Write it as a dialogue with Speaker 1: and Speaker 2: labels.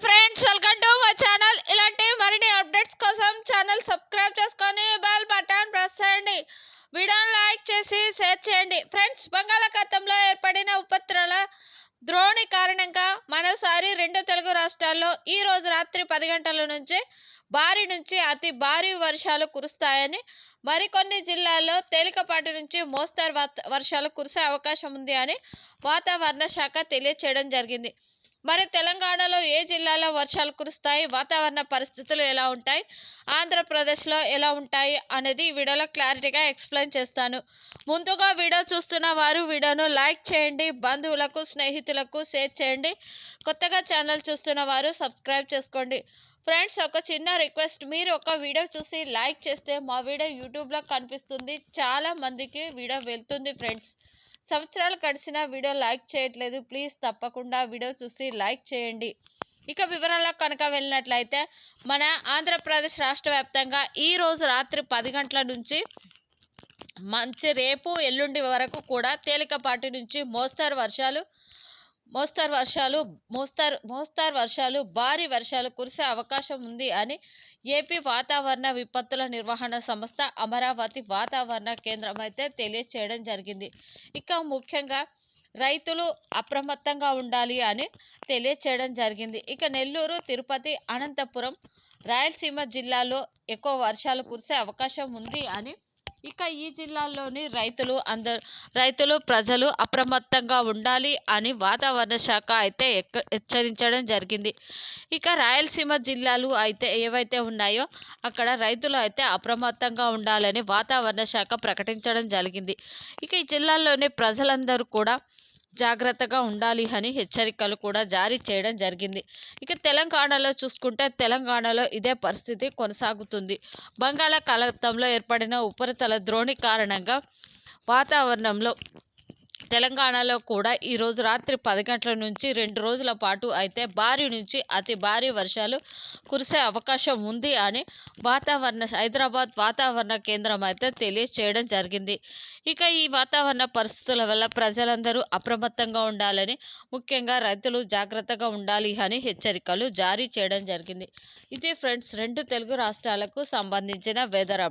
Speaker 1: Friends welcome to my channel ఇలాంటి మరిన్ని updates కోసం ఛానల్ సబ్స్క్రైబ్ చేసుకొని బెల్ బటన్ ప్రెస్ చేయండి. వీడియోని లైక్ చేసి షేర్ చేయండి. ఫ్రెండ్స్ బంగాళాఖాతంలో ఏర్పడిన ఉపద్రల ద్రోణి కారణంగా మరోసారి రెండు తెలుగు రాష్ట్రాల్లో ఈ రోజు రాత్రి పది గంటల నుంచి భారీ నుంచి అతి భారీ వర్షాలు కురుస్తాయని మరికొన్ని జిల్లాల్లో తేలికపాటి నుంచి మోస్తరు వర్షాలు కురిసే అవకాశం ఉంది అని వాతావరణ శాఖ తెలియచేయడం జరిగింది. మరి తెలంగాణలో ఏ జిల్లాలో వర్షాలు కురుస్తాయి? వాతావరణ పరిస్థితులు ఎలా ఉంటాయి? ఆంధ్రప్రదేశ్లో ఎలా ఉంటాయి? అనేది వీడియోలో క్లారిటీగా ఎక్స్ప్లెయిన్ చేస్తాను. ముందుగా వీడియో చూస్తున్న వారు వీడియోను లైక్ చేయండి బంధువులకు స్నేహితులకు షేర్ చేయండి. కొత్తగా ఛానల్ చూస్తున్న వారు సబ్స్క్రైబ్ చేసుకోండి. ఫ్రెండ్స్ ఒక చిన్న రిక్వెస్ట్. మీరు ఒక వీడియో చూసి లైక్ చేస్తే మా వీడియో యూట్యూబ్లో కనిపిస్తుంది. చాలా మందికి వీడియో వెళ్తుంది ఫ్రెండ్స్. సంవత్సరాలు గడిచినా వీడియో లైక్ చేయట్లేదు. ప్లీజ్ తప్పకుండా వీడియో చూసి లైక్ చేయండి. ఇక వివరాల్లో కనుక వెళ్ళినట్లయితే మన ఆంధ్రప్రదేశ్ రాష్ట్ర వ్యాప్తంగా ఈరోజు రాత్రి పది గంటల నుంచి మంచి రేపు ఎల్లుండి వరకు కూడా తేలికపాటి నుంచి మోస్తరు వర్షాలు మోస్తారు వర్షాలు మోస్తారు మోస్తారు వర్షాలు భారీ వర్షాలు కురిసే అవకాశం ఉంది అని ఏపీ వాతావరణ విపత్తుల నిర్వహణ సంస్థ అమరావతి వాతావరణ కేంద్రం అయితే తెలియచేయడం జరిగింది. ఇక ముఖ్యంగా రైతులు అప్రమత్తంగా ఉండాలి అని తెలియచేయడం జరిగింది. ఇక నెల్లూరు తిరుపతి అనంతపురం రాయలసీమ జిల్లాలో ఎక్కువ వర్షాలు కురిసే అవకాశం ఉంది అని ఇక ఈ జిల్లాల్లోని రైతులు అందరు రైతులు ప్రజలు అప్రమత్తంగా ఉండాలి అని వాతావరణ శాఖ అయితే ఎక్క హెచ్చరించడం జరిగింది. ఇక రాయలసీమ జిల్లాలు అయితే ఏవైతే ఉన్నాయో అక్కడ రైతులు అయితే అప్రమత్తంగా ఉండాలని వాతావరణ శాఖ ప్రకటించడం జరిగింది. ఇక ఈ జిల్లాల్లోని ప్రజలందరూ కూడా జాగ్రత్తగా ఉండాలి అని హెచ్చరికలు కూడా జారీ చేయడం జరిగింది. ఇక తెలంగాణలో చూసుకుంటే తెలంగాణలో ఇదే పరిస్థితి కొనసాగుతుంది. బంగాళాఖాతంలో ఏర్పడిన ఉపరితల ద్రోణి కారణంగా వాతావరణంలో తెలంగాణలో కూడా ఈరోజు రాత్రి పది గంటల నుంచి రెండు రోజుల పాటు అయితే భారీ నుంచి అతి భారీ వర్షాలు కురిసే అవకాశం ఉంది అని వాతావరణ హైదరాబాద్ వాతావరణ కేంద్రం అయితే తెలియచేయడం జరిగింది. ఇక ఈ వాతావరణ పరిస్థితుల వల్ల ప్రజలందరూ అప్రమత్తంగా ఉండాలని ముఖ్యంగా రైతులు జాగ్రత్తగా ఉండాలి అని హెచ్చరికలు జారీ చేయడం జరిగింది. ఇది ఫ్రెండ్స్ రెండు తెలుగు రాష్ట్రాలకు సంబంధించిన వెదర్ అప్డేట్